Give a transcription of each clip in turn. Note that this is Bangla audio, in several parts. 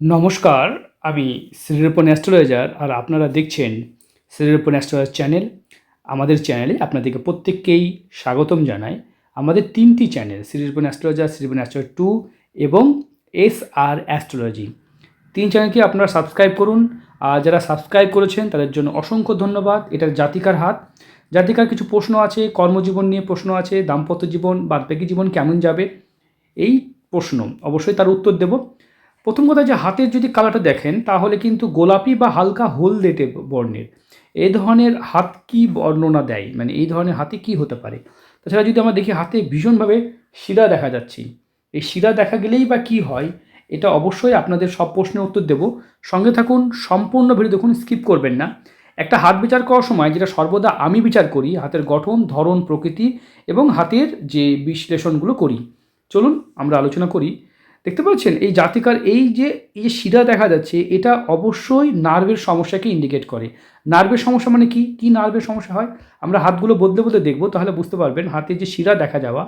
নমস্কার, আমি শ্রীরূপন অ্যাস্ট্রোলজার আর আপনারা দেখছেন শ্রীরূপন অ্যাস্ট্রোলজার চ্যানেল। আমাদের চ্যানেলে আপনাদেরকে প্রত্যেককেই স্বাগতম জানাই। আমাদের তিনটি channel Shrirupan astrologer Shrirupan astrologer two এবং এস আর অ্যাস্ট্রোলজি। তিন চ্যানেলকে আপনারা সাবস্ক্রাইব করুন। আর যারা সাবস্ক্রাইব করেছেন, তাদের জন্য অসংখ্য ধন্যবাদ। এটা জাতিকার হাত। জাতিকার কিছু প্রশ্ন আছে, কর্মজীবন নিয়ে প্রশ্ন আছে, দাম্পত্য জীবন বাদবাকি জীবন কেমন যাবে? এই প্রশ্ন অবশ্যই তার উত্তর দেব। প্রথম কথা যে হাতের যদি কালারটা দেখেন, তাহলে কিন্তু গোলাপি বা হালকা হলদেটে বর্ণের। এই ধরনের হাত কি বর্ণনা দেয়? মানে এই ধরনের হাতে কি হতে পারে? তাছাড়া যদি আমরা দেখি হাতে ভীষণভাবে শিরা দেখা যাচ্ছে, এই শিরা দেখা গেলেই বা কি হয়? এটা অবশ্যই আপনাদের সব প্রশ্নের উত্তর দেব। সঙ্গে থাকুন, সম্পূর্ণ ভিডিও দেখুন, স্কিপ করবেন না। একটা হাত বিচার করার সময় যেটা সর্বদা আমি বিচার করি, হাতের গঠন, ধরন, প্রকৃতি এবং হাতের যে বিশ্লেষণগুলো করি। চলুন আমরা আলোচনা করি। দেখতে পাচ্ছেন? এই জাতিকার এই যে এই যে শিরা দেখা যাচ্ছে, এটা অবশ্যই নার্ভের সমস্যাকে ইন্ডিকেট করে। নার্ভের সমস্যা মানে কি? কি নার্ভের সমস্যা হয়? আমরা হাতগুলো বদলে বদলে দেখব, তাহলে বুঝতে পারবেন হাতে যে শিরা দেখা যাওয়া,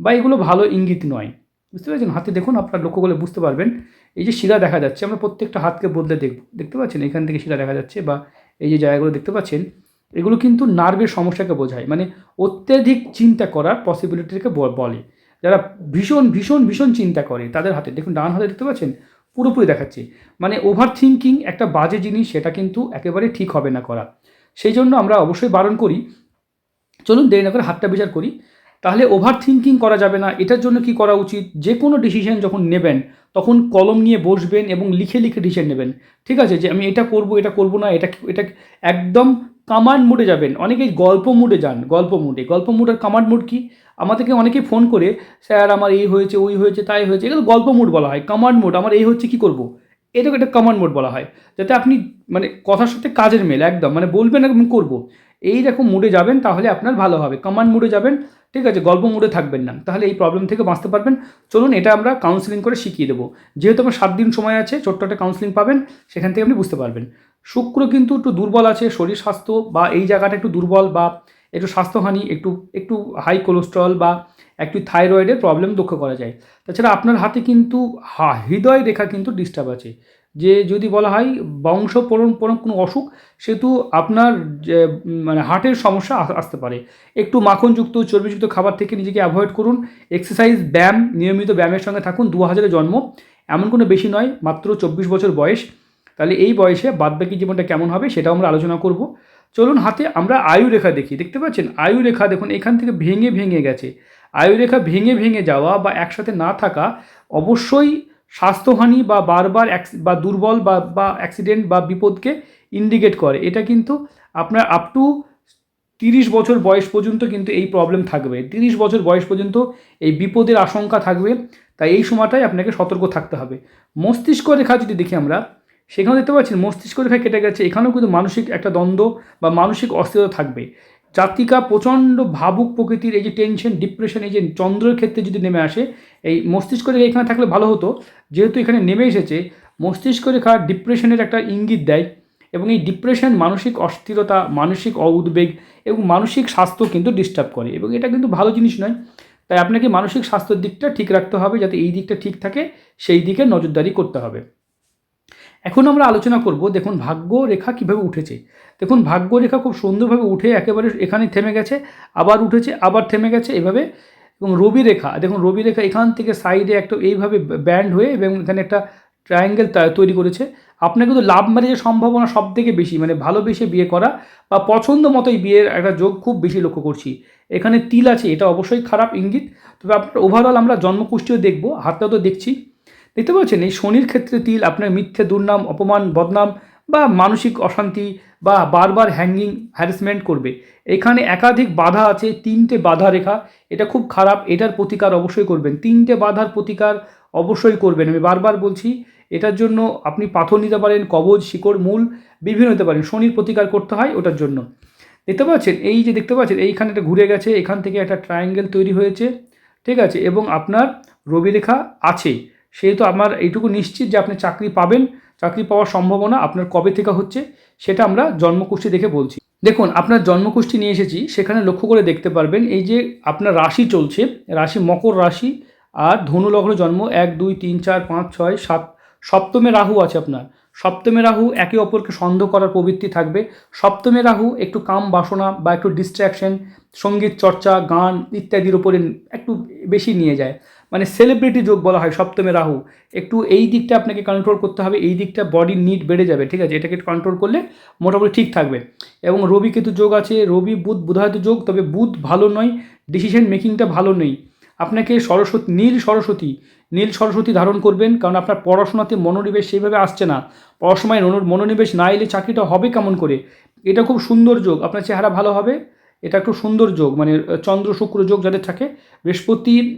বা এগুলো ভালো ইঙ্গিত নয়। বুঝতে পারছেন? হাতে দেখুন, আপনার লক্ষ্য করলে বুঝতে পারবেন, এই যে শিরা দেখা যাচ্ছে, আমরা প্রত্যেকটা হাতকে বদলে দেখব। দেখতে পাচ্ছেন? এখান থেকে শিরা দেখা যাচ্ছে, বা এই যে জায়গাগুলো দেখতে পাচ্ছেন, এগুলো কিন্তু নার্ভের সমস্যাকে বোঝায়। মানে অত্যাধিক চিন্তা করার পসিবিলিটিকে বলে। যারা ভীষণ ভীষণ ভীষণ চিন্তা করে তাদের হাতে, দেখুন ডান হাতে দেখতে পাচ্ছেন, পুরোপুরি দেখাচ্ছে। মানে ওভার থিঙ্কিং একটা বাজে জিনিস, সেটা কিন্তু একেবারে ঠিক হবে না করা। সেই জন্য আমরা অবশ্যই বারণ করি। চলুন দেরি না করে হাতটা বিচার করি। তাহলে ওভার থিঙ্কিং করা যাবে না। এটার জন্য কি করা উচিত? যে কোনো ডিসিশন যখন নেবেন, তখন কলম নিয়ে বসবেন এবং লিখে লিখে ডিসিশন নেবেন। ঠিক আছে? যে আমি এটা করব এটা করব না, এটা এটা একদম কামান্ড মুডে যাবেন। অনেকেই গল্প মুডে যান, গল্প মুডে গল্প মুডের কামান্ড মুড কি? আমাদেরকে অনেকেই ফোন করে, স্যার, আমার এই হয়েছে, ওই হয়েছে, তাই হয়েছে। এগুলো গল্প মুড বলা হয় কমান্ড মোড আমার এই হচ্ছে কি করব? এটাকে একটা কমান্ড মোড বলা হয়, যাতে আপনি মানে কথার সাথে কাজের মেল, একদম মানে বলবেন আমি করব। এই রকম মুডে যাবেন, তাহলে আপনার ভালো হবে। কমান্ড মুডে যাবেন, ঠিক আছে, গল্প মুডে থাকবেন না, তাহলে এই প্রবলেম থেকে বাঁচতে পারবেন। চলুন, এটা আমরা কাউন্সিলিং করে শিখিয়ে দেবো। যেহেতু আমার সাত দিন সময় আছে, ছোট্ট একটা কাউন্সিলিং পাবেন, সেখান থেকে আপনি বুঝতে পারবেন। শুক্র কিন্তু একটু দুর্বল আছে, শরীর স্বাস্থ্য বা এই জায়গাটা একটু দুর্বল বা একটু স্বাস্থ্যহানি, একটু একটু হাই কোলেস্ট্রল বা একটু থাইরয়েডের প্রবলেম লক্ষ্য করা যায়। তাছাড়া আপনার হাতে কিন্তু হা, হৃদয় রেখা কিন্তু ডিস্টার্ব আছে। যে যদি বলা হয় বংশ পরম্পরা কোনো অসুখ, সেহেতু আপনার মানে হার্টের সমস্যা আসতে পারে। একটু মাখনযুক্ত, চর্বিযুক্ত খাবার থেকে নিজেকে অ্যাভয়েড করুন। এক্সারসাইজ ব্যায়াম, নিয়মিত ব্যায়ামের সঙ্গে থাকুন, দু হাজারে জন্ম। এমন কোনো বেশি নয়, মাত্র চব্বিশ বছর বয়স। তাহলে এই বয়সে বাদবাকি জীবনটা কেমন হবে সেটাও আমরা আলোচনা করব। চলুন হাতে আমরা আয়ু রেখা দেখি, দেখতে পাচ্ছেন? আয়ু রেখা দেখুন, এখান থেকে ভেঙে ভেঙে গেছে। আয়ু রেখা ভেঙে ভেঙে যাওয়া বা একসাথে না থাকা অবশ্যই স্বাস্থ্যহানি বা বারবার বা দুর্বল বা বা অ্যাক্সিডেন্ট বা বিপদকে ইন্ডিকেট করে। এটা কিন্তু আপনার আপ টু তিরিশ বছর বয়স পর্যন্ত কিন্তু এই প্রবলেম থাকবে। তিরিশ বছর বয়স পর্যন্ত এই বিপদের আশঙ্কা থাকবে। তাই এই সময়টাই আপনাকে সতর্ক থাকতে হবে। মস্তিষ্ক রেখা যদি দেখি আমরা সেখানেও দেখতে পাচ্ছেন মস্তিষ্ক রেখা কেটে গেছে। এখানেও কিন্তু মানসিক একটা দ্বন্দ্ব বা মানসিক অস্থিরতা থাকবে। জাতিকা প্রচণ্ড ভাবুক প্রকৃতির এই যে টেনশন ডিপ্রেশন এই যে চন্দ্রের ক্ষেত্রে যদি নেমে আসে, এই মস্তিষ্ক রেখা এখানে থাকলে ভালো হতো। যেহেতু এখানে নেমে এসেছে, মস্তিষ্ক রেখা ডিপ্রেশনের একটা ইঙ্গিত দেয় এবং এই ডিপ্রেশন মানসিক অস্থিরতা, মানসিক উদ্বেগ এবং মানসিক স্বাস্থ্য কিন্তু ডিস্টার্ব করে এবং এটা কিন্তু ভালো জিনিস নয়। তাই আপনাকে মানসিক স্বাস্থ্যের দিকটা ঠিক রাখতে হবে যাতে এই দিকটা ঠিক থাকে, সেই দিকে নজরদারি করতে হবে। এখন আমরা আলোচনা করব দেখুন ভাগ্য রেখা কীভাবে উঠেছে। দেখুন ভাগ্য রেখা খুব সুন্দরভাবে উঠে একেবারে এখানে থেমে গেছে, আবার উঠেছে, আবার থেমে গেছে এভাবে। এবং রবি রেখা, দেখুন রবি রেখা এখান থেকে সাইডে একটা এইভাবে ব্যান্ড হয়ে এবং এখানে একটা ট্রায়াঙ্গেল তৈরি করেছে। আপনার কিন্তু লাভ ম্যারেজের সম্ভাবনা সব থেকে বেশি মানে ভালোবেসে বিয়ে করা বা পছন্দ মতোই বিয়ের একটা যোগ খুব বেশি লক্ষ্য করছি। এখানে তিল আছে, এটা অবশ্যই খারাপ ইঙ্গিত। তবে আপনার ওভারঅল আমরা জন্মকুষ্টিও দেখব হাতটাও তো দেখছি। দেখতে পাচ্ছেন, এই শনির ক্ষেত্রে তিল আপনার মিথ্যে, দুর্নাম, অপমান, বদনাম বা মানসিক অশান্তি বা বারবার হ্যাঙ্গিং হ্যারাসমেন্ট করবে। এখানে একাধিক বাধা আছে, তিনটে বাধা রেখা, এটা খুব খারাপ, এটার প্রতিকার অবশ্যই করবেন। তিনটে বাধার প্রতিকার অবশ্যই করবেন। আমি বারবার বলছি, এটার জন্য আপনি পাথর নিতে পারেন, কবজ, শিকড়, মূল, বিভিন্ন নিতে পারেন। শনির প্রতিকার করতে হয় ওটার জন্য। দেখতে পাচ্ছেন, এই যে দেখতে পাচ্ছেন, এইখানে এটা ঘুরে গেছে, এখান থেকে একটা ট্রায়াঙ্গেল তৈরি হয়েছে, ঠিক আছে, এবং আপনার রবিরেখা আছে। সেহেতু আমার এইটুকু নিশ্চিত যে আপনি চাকরি পাবেন। চাকরি পাওয়ার সম্ভাবনা আপনার কবে থেকে হচ্ছে, সেটা আমরা জন্মকুষ্ঠি দেখে বলছি। দেখুন, আপনার জন্মকুষ্ঠি নিয়ে এসেছি, সেখানে লক্ষ্য করে দেখতে পারবেন, এই যে আপনার রাশি চলছে, রাশি মকর রাশি আর ধনু লগ্ন জন্ম এক, দুই, তিন, চার, পাঁচ, ছয়, সাত, সপ্তমে রাহু আছে আপনার। সপ্তমে রাহু একে অপরকে সন্দেহ করার প্রবৃত্তি থাকবে। সপ্তমে রাহু একটু কাম বাসনা বা একটু ডিস্ট্র্যাকশন সংগীত চর্চা, গান ইত্যাদির উপরে একটু বেশি নিয়ে যায়। মানে সেলিব্রিটি যোগ বলা হয়, সপ্তমে রাহু। একটু এই দিকটা আপনাকে কন্ট্রোল করতে হবে, এই দিকটা বডির নিড বেড়ে যাবে, ঠিক আছে? এটাকে কন্ট্রোল করলে মোটামুটি ঠিক থাকবে। এবং রবি কেতু যোগ আছে, রবি, বুধ বুধায়িত যোগ, তবে বুধ ভালো নয় ডিসিশন মেকিংটা ভালো নেই। আপনাকে সরস্বতী, নীল সরস্বতী নীল সরস্বতী ধারণ করবেন, কারণ আপনার পড়াশোনাতে মনোনিবেশ সেইভাবে আসছে না। পড়াশোনায় মনো- মনোনিবেশ না এলে চাকরিটা হবে কেমন করে? এটা খুব সুন্দর যোগ, আপনার চেহারা ভালো হবে, এটা একটু সুন্দর যোগ মানে চন্দ্র, শুক্র যোগ যাদের থাকে, বৃহস্পতি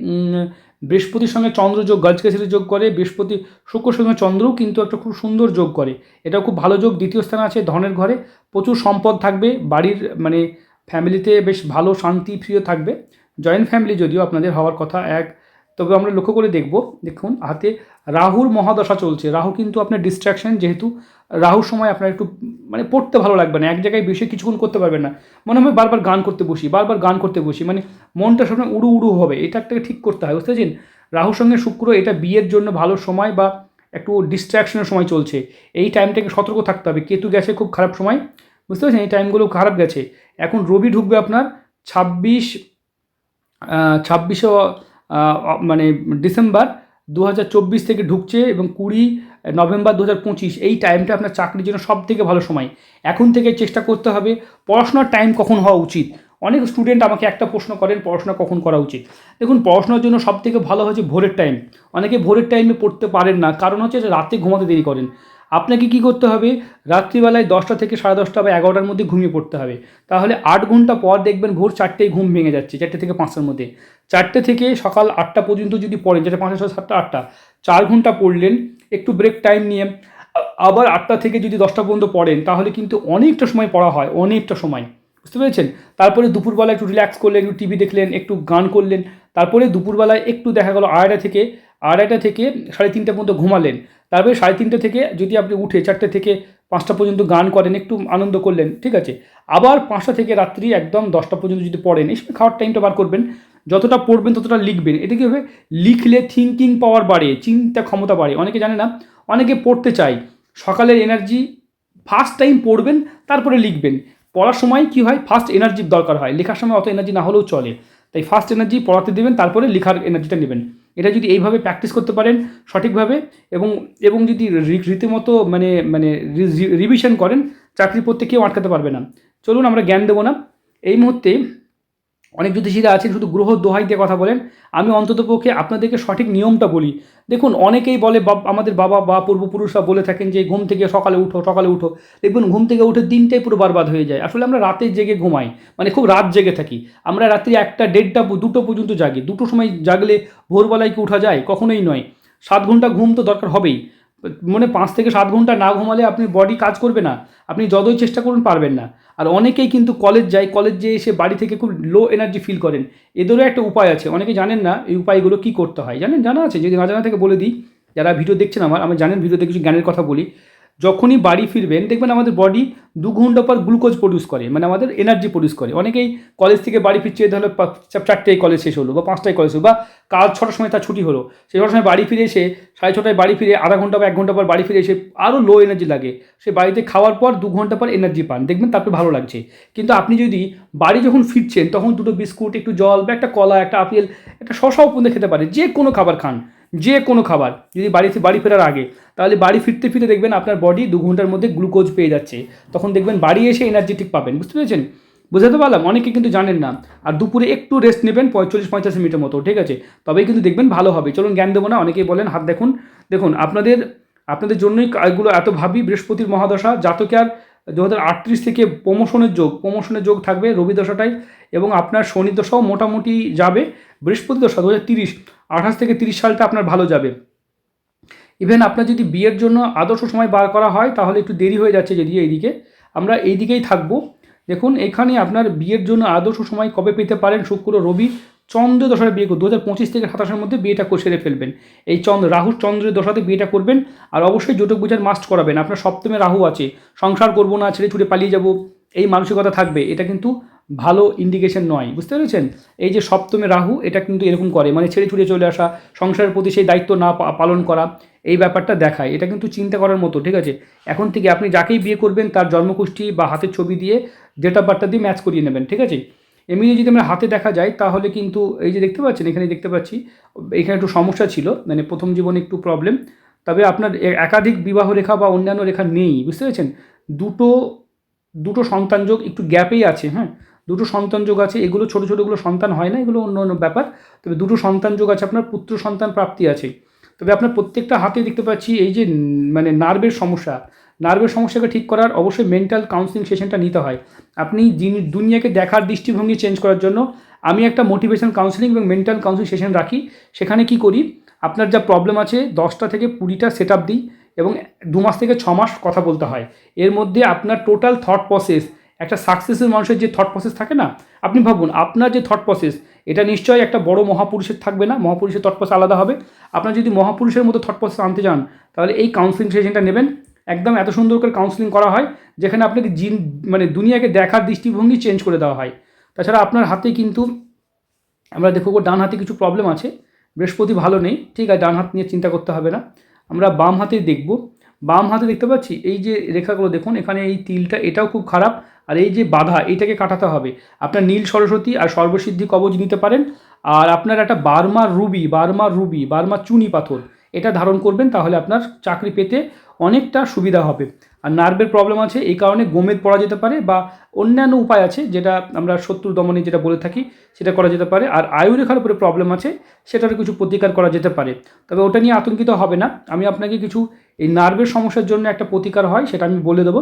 বৃহস্পতির সঙ্গে চন্দ্র যোগ গাছগাছালি যোগ করে, বৃহস্পতি শুক্রের সঙ্গে চন্দ্রও কিন্তু একটা খুব সুন্দর যোগ করে। এটা খুব ভালো যোগ, দ্বিতীয় স্থানে আছে ধনের ঘরে, প্রচুর সম্পদ থাকবে, বাড়ির মানে ফ্যামিলিতে বেশ ভালো শান্তি, প্রিয় থাকবে। জয়েন্ট ফ্যামিলি যদিও আপনাদের হওয়ার কথা এক, তবে আমরা লক্ষ্য করে দেখব, দেখুন, হাতে রাহুর মহাদশা চলছে। রাহু কিন্তু আপনার ডিস্ট্র্যাকশন যেহেতু রাহুর সময় আপনার একটু মানে পড়তে ভালো লাগবে না। এক জায়গায় বেশি কিছুক্ষণ করতে পারবেন না। মনে হবে বারবার গান করতে বসি, বারবার গান করতে বসি মানে মনটা সবসময় উড়ু উড়ু হবে, এটা একটা ঠিক করতে হয়, বুঝতে পারছেন? রাহুর সঙ্গে শুক্র এটা বিয়ের জন্য ভালো সময় বা একটু ডিস্ট্র্যাকশনের সময় চলছে, এই টাইমটাকে সতর্ক থাকতে হবে, কেতু গেছে খুব খারাপ সময়, বুঝতে পারছেন? এই টাইমগুলো খারাপ গেছে, এখন রবি ঢুকবে আপনার ছাব্বিশ ছাব্বিশে মানে ডিসেম্বর দু হাজার চব্বিশ থেকে ঢুকছে এবং কুড়ি নভেম্বর দু হাজার পঁচিশ, এই টাইমটা আপনার চাকরির জন্য সব থেকে ভালো সময়, এখন থেকে চেষ্টা করতে হবে, পড়াশোনার টাইম কখন হওয়া উচিত অনেক স্টুডেন্ট আমাকে একটা প্রশ্ন করেন, পড়াশোনা কখন করা উচিত? দেখুন, পড়াশোনার জন্য সব থেকে ভালো হচ্ছে ভোরের টাইম অনেকে ভোরের টাইমে পড়তে পারেন না, কারণ হচ্ছে রাতে ঘুমাতে দেরি করেন। আপনাকে কি করতে হবে? রাত্রিবেলায় দশটা থেকে সাড়ে দশটা বা এগারোটার মধ্যে ঘুমিয়ে পড়তে হবে। তাহলে আট ঘণ্টা পর দেখবেন ভোর চারটেই ঘুম ভেঙে যাচ্ছে, চারটে থেকে পাঁচটার মধ্যে। চারটে থেকে সকাল আটটা পর্যন্ত যদি পড়েন, যেটা পাঁচটা ছয় সাতটা, আটটা, চার ঘণ্টা পড়লেন, একটু ব্রেক টাইম নিয়ে আবার আটটা থেকে যদি দশটা পর্যন্ত পড়েন, তাহলে কিন্তু অনেকটা সময় পড়া হয়, অনেকটা সময়। বুঝতে পেরেছেন? তারপরে দুপুরবেলা একটু রিল্যাক্স করলেন, একটু টিভি দেখলেন, একটু গান করলেন, তারপরে দুপুরবেলায় একটু দেখা গেলো আড়াইটা থেকে আড়াইটা থেকে সাড়ে তিনটা পর্যন্ত ঘুমালেন। তারপরে সাড়ে তিনটে থেকে যদি আপনি উঠে চারটে থেকে পাঁচটা পর্যন্ত গান করেন, একটু আনন্দ করলেন, ঠিক আছে? আবার পাঁচটা থেকে রাত্রি একদম দশটা পর্যন্ত যদি পড়েন, এই সময় খাওয়ার টাইমটা বার করবেন, যতটা পড়বেন ততটা লিখবেন। এটা কী হবে? লিখলে থিঙ্কিং পাওয়ার বাড়ে, চিন্তা ক্ষমতা বাড়ে। অনেকে জানে না, অনেকে পড়তে চায়। সকালের এনার্জি ফার্স্ট টাইম পড়বেন, তারপরে লিখবেন। পড়ার সময় কি হয়? ফার্স্ট এনার্জির দরকার হয়। লেখার সময় অত এনার্জি না হলেও চলে। তাই ফার্স্ট এনার্জি পড়াতে দেবেন, তারপরে লেখার এনার্জিটা নেবেন। এটা যদি এইভাবে প্র্যাকটিস করতে পারেন সঠিকভাবে এবং এবং যদি রীতিমতো মানে মানে রিভিশন করেন, চাকরি পড়তে কেউ আটকাতে পারবে না। চলুন আমরা জ্ঞান দেবো না। এই মুহূর্তে অনেক জ্যোতিষীরা আছেন, শুধু গ্রহ দোহাই দিয়ে কথা বলেন। আমি অন্ততপক্ষে আপনাদেরকে সঠিক নিয়মটা বলি। দেখুন, অনেকেই বলে আমাদের বাবা বা পূর্বপুরুষরা বলে থাকেন যে, ঘুম থেকে সকালে উঠো সকালে উঠো। দেখবেন ঘুম থেকে উঠে দিনটাই পুরো বরবাদ হয়ে যায়। আসলে আমরা রাতে জেগে ঘুমাই মানে খুব রাত জেগে থাকি। আমরা রাত্রি একটা, দেড়টা, দুটো পর্যন্ত জাগি। দুটো সময় জাগলে ভোরবেলায় কি উঠা যায়? কখনোই নয়। সাত ঘণ্টা ঘুম তো দরকার হবেই। মানে পাঁচ থেকে সাত ঘণ্টা না ঘুমালে আপনি বডি কাজ করবে না। আপনি যতই চেষ্টা করুন পারবেন না। আর অনেকেই কিন্তু কলেজ যায় কলেজ যেয়ে এসে বাড়ি থেকে খুব লো এনার্জি ফিল করেন। এদেরও একটা উপায় আছে। অনেকে জানেন না এই উপায়গুলো কী করতে হয়। জানেন? জানা আছে? যদি না জানা থেকে বলে দিই। যারা ভিডিও দেখছেন আমার, আমি জানেন ভিডিওতে কিছু জ্ঞানের কথা বলি। যখনই বাড়ি ফিরবেন, দেখবেন আমাদের বডি দু ঘণ্টা পর গ্লুকোজ প্রডিউস করে মানে আমাদের এনার্জি প্রডিউস করে। অনেকেই কলেজ থেকে বাড়ি ফিরছে তাহলে চারটেয় কলেজ শেষ হলো, বা পাঁচটায় কলেজ হলো, বা কাল ছটার সময় তার ছুটি হলো সেই ছটার সময় বাড়ি ফিরে এসে, সাড়ে ছটায় বাড়ি ফিরে, আধা ঘণ্টা বা এক ঘণ্টা পর বাড়ি ফিরে এসে আরও লো এনার্জি লাগে। সে বাড়িতে খাওয়ার পর দু ঘণ্টা পর এনার্জি পান, দেখবেন তারপরে ভালো লাগছে। কিন্তু আপনি যদি বাড়ি যখন ফিরছেন, তখন দুটো বিস্কুট, একটু জল, বা একটা কলা, একটা আপেল, একটা শশাও পর্যন্ত খেতে পারে যে কোনো খাবার খান। যে কোনো খাবার, যদি বাড়িতে বাড়ি ফেরার আগে, তাহলে বাড়ি ফিরতে ফিরতে দেখবেন আপনার বডি দু ঘণ্টার মধ্যে গ্লুকোজ পেয়ে যাচ্ছে। তখন দেখবেন বাড়ি এসে এনার্জেটিক পাবেন, বুঝতে পেরেছেন? বুঝাতে পারলাম, অনেকে কিন্তু জানেন না। আর দুপুরে একটু রেস্ট নেবেন পঁয়তাল্লিশ পঁয়তাল্লিশ মিনিটের মতো, ঠিক আছে? তবেই কিন্তু দেখবেন ভালো হবে। চলুন জ্ঞান দেবো না, অনেকেই বলেন, হাত দেখুন। দেখুন, আপনাদের আপনাদের জন্যই এগুলো এত ভাবি, বৃহস্পতির মহাদশা জাতকে আর দু হাজার আটত্রিশ থেকে প্রমোশনের যোগ প্রমোশনের যোগ থাকবে রবি দশাটাই এবং আপনার শনি দশাও মোটামুটি যাবে, বৃহস্পতি দশা দু হাজার তিরিশ, আঠাশ থেকে তিরিশ সালটা আপনার ভালো যাবে। ইভেন আপনার যদি বিয়ের জন্য আদর্শ সময় বার করা হয়, তাহলে একটু দেরি হয়ে যাচ্ছে যদি এইদিকে। আমরা এই দিকেই থাকব। দেখুন, এখানে আপনার বিয়ের জন্য আদর্শ সময় কবে পেতে পারেন? শুক্র, রবি, চন্দ্র দশায় বিয়ে দু হাজার পঁচিশ থেকে সাতাশের মধ্যে বিয়েটা সেরে ফেলবেন। এই চন্দ্র, রাহু চন্দ্রের দশাতে বিয়েটা করবেন আর অবশ্যই জোটক বুঝার মাস্ট করাবেন। আপনার সপ্তমে রাহু আছে। সংসার করব না, ছেড়ে ছুটে পালিয়ে যাব। এই মানসিকতা থাকবে। এটা কিন্তু ভালো ইন্ডিকেশন নয়, বুঝতে পেরেছেন? এই যে সপ্তমে রাহু, এটা কিন্তু এরকম করে মানে ছেড়ে ছুড়ে চলে আসা, সংসারের প্রতি সেই দায়িত্ব না পালন করা, এই ব্যাপারটা দেখায়। এটা কিন্তু চিন্তা করার মতো, ঠিক আছে? এখন থেকে আপনি যাকেই বিয়ে করবেন, তার জন্মকুষ্ঠী বা হাতের ছবি দিয়ে ডেট অফ বার্থটা দিয়ে ম্যাচ করিয়ে নেবেন, ঠিক আছে? এমনি যদি আমরা হাতে দেখা যায়, তাহলে কিন্তু এই যে দেখতে পাচ্ছেন, এখানে দেখতে পাচ্ছি, এখানে একটু সমস্যা ছিল মানে প্রথম জীবনে একটু প্রবলেম তবে আপনার একাধিক বিবাহ রেখা বা অন্যান্য রেখা নেই, বুঝতে পেরেছেন? দুটো দুটো সন্তান যোগ একটু গ্যাপেই আছে হ্যাঁ? দুটো সন্তান যোগ আছে, এগুলো ছোটো ছোটোগুলো সন্তান হয় না, এগুলো অন্য অন্য ব্যাপার। তবে দুটো সন্তান যোগ আছে, আপনার পুত্র সন্তান প্রাপ্তি আছে। তবে আপনার প্রত্যেকটা হাতে দেখতে পাচ্ছি এই যে মানে নার্ভের সমস্যা, নার্ভের সমস্যাকে ঠিক করার অবশ্যই মেন্টাল কাউন্সিলিং সেশনটা নিতে হয়। আপনি দুনিয়াকে দেখার দৃষ্টিভঙ্গি চেঞ্জ করার জন্য, আমি একটা মোটিভেশন কাউন্সিলিং এবং মেন্টাল কাউন্সিলিং সেশন রাখি। সেখানে কি করি, আপনার যা প্রবলেম আছে, দশটা থেকে কুড়িটা সেট আপ দিই এবং দু মাস থেকে ছ মাস কথা বলতে হয়। এর মধ্যে আপনার টোটাল থট প্রসেস একটা সাকসেসের মানুষের যে থট প্রসেস থাকে না, আপনি ভাবুন, আপনার যে থট প্রসেস এটা নিশ্চয়ই একটা বড় মহাপুরুষের থাকবে না? মহাপুরুষের থট প্রসেস আলাদা হবে? আপনার যদি মহাপুরুষের মতো থট প্রসেস আনতে চান, তাহলে এই কাউন্সিলিং সেশনটা নেবেন। একদম এত সুন্দর করে কাউন্সিলিং করা হয়, যেখানে আপনাকে জিন মানে দুনিয়াকে দেখার দৃষ্টিভঙ্গি চেঞ্জ করে দেওয়া হয়। তাছাড়া আপনার হাতে কিন্তু, আমরা দেখব ডান হাতে কিছু প্রবলেম আছে, বৃহস্পতি ভালো নেই, ঠিক আছে, ডান হাত নিয়ে চিন্তা করতে হবে না। আমরা বাম হাতে দেখব। বাম হাতে দেখতে পাচ্ছি? এই যে রেখাগুলো দেখুন, এখানে এই তিলটা, এটাও খুব খারাপ। আর এই যে বাধা, এটাকে কাটাতে হবে। আপনার নীল সরস্বতী আর সর্বসিদ্ধি কবজ নিতে পারেন। আর আপনার একটা বার্মার রুবি বার্মার রুবি, বার্মার চুনি পাথর, এটা ধারণ করবেন, তাহলে আপনার চাকরি পেতে অনেকটা সুবিধা হবে। আর নার্ভের প্রবলেম আছে, এই কারণে গোমেদ পড়া যেতে পারে বা অন্যান্য উপায় আছে যেটা আমরা শত্রু দমনে যেটা বলে থাকি, সেটা করা যেতে পারে। আর আয়ুরেখার উপরে প্রবলেম আছে, সেটারও কিছু প্রতিকার করা যেতে পারে। তবে ওটা নিয়ে আতঙ্কিত হবে না। আমি আপনাকে কিছু এই নার্ভের সমস্যার জন্য একটা প্রতিকার হয়, সেটা আমি বলে দেবো।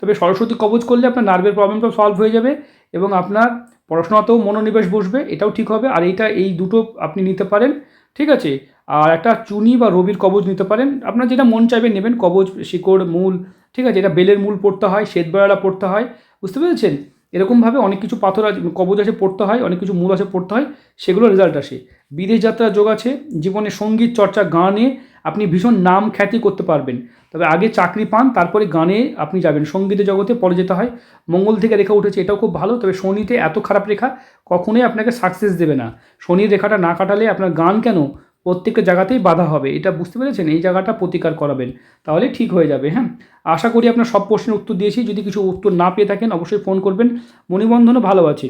তবে সরস্বতী কবচ করলে আপনার নার্ভের প্রবলেমটা সলভ হয়ে যাবে এবং আপনার পড়াশোনাতেও মনোনিবেশ বসবে, এটাও ঠিক হবে। আর এইটা, এই দুটো আপনি নিতে পারেন, ঠিক আছে? আর একটা চুনি বা রবির কবজ নিতে পারেন। আপনার যেটা মন চাইবে নেবেন কবজ শিকড়, মূল ঠিক আছে, এটা বেলের মূল পড়তে হয় শ্বেতবেড়ালা পড়তে হয়, বুঝতে পেরেছেন? এরকমভাবে অনেক কিছু পাথর আছে কবচ আছে পড়তে হয়, অনেক কিছু মূল আছে পড়তে হয়, সেগুলো রেজাল্ট আসে। বিদেশ যাত্রার যোগ আছে, জীবনে সংগীত চর্চা গানে আপনি ভীষণ নাম খ্যাতি করতে পারবেন। তবে আগে চাকরি পান, তারপরে গানে আপনি যাবেন। সঙ্গীতের জগতে পরে যেতে হয়, মঙ্গল থেকে রেখা উঠেছে, এটাও খুব ভালো, তবে শনিতে এত খারাপ রেখা কখনোই আপনাকে সাকসেস দেবে না। শনির রেখাটা না কাটালে আপনার গান কেন প্রত্যেকটা জায়গাতেই বাধা হবে। এটা বুঝতে পেরেছেন? এই জায়গাটা প্রতিকার করাবেন। তাহলে ঠিক হয়ে যাবে হ্যাঁ? আশা করি আপনার সব প্রশ্নের উত্তর দিয়েছি। যদি কিছু উত্তর না পেয়ে থাকেন, অবশ্যই ফোন করবেন। মণিবন্ধনও ভালো আছে।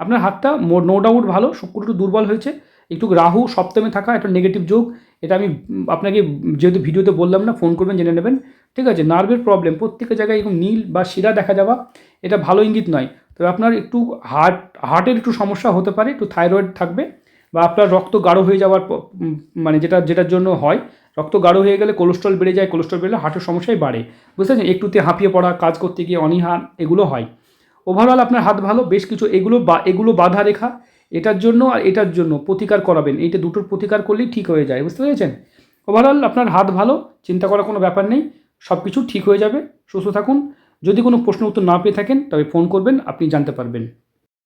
আপনার হাতটা নো ডাউট ভালো শুক্র একটু দুর্বল হয়েছে। একটু রাহু সপ্তমে থাকা একটা নেগেটিভ যোগ, এটা আমি আপনাকে যেহেতু ভিডিওতে বললাম না, ফোন করবেন, জেনে নেবেন। ঠিক আছে? নার্ভের প্রবলেম প্রত্যেকটা জায়গায় এরকম নীল বা শিরা দেখা যাওয়া, এটা ভালো ইঙ্গিত নয়। তবে আপনার একটু হার্ট হার্টের একটু সমস্যা হতে পারে, একটু থাইরয়েড থাকবে। বা আপনার রক্ত গাঢ় হয়ে যাওয়ার মানে যেটা, যেটার জন্য হয়, রক্ত গাঢ় হয়ে গেলে কোলেস্ট্রল বেড়ে যায় কোলেস্ট্রল বেড়ে হার্টের সমস্যাই বাড়ে। বুঝতে পারছেন একটুতে হাঁপিয়ে পড়া, কাজ করতে গিয়ে অনীহা, এগুলো হয়। ওভারঅল আপনার হাত ভালো, বেশ কিছু এগুলো বা, এগুলো বাধা রেখা, এটার জন্য আর এটার জন্য প্রতিকার করাবেন। এইটা দুটোর প্রতিকার করলেই ঠিক হয়ে যায়, বুঝতে পেরেছেন? ওভারঅল আপনার হাত ভালো, চিন্তা করার কোনো ব্যাপার নেই সব কিছু ঠিক হয়ে যাবে, সুস্থ থাকুন। যদি কোনো প্রশ্ন উত্তর না পেয়ে থাকেন, তবে ফোন করবেন, আপনি জানতে পারবেন।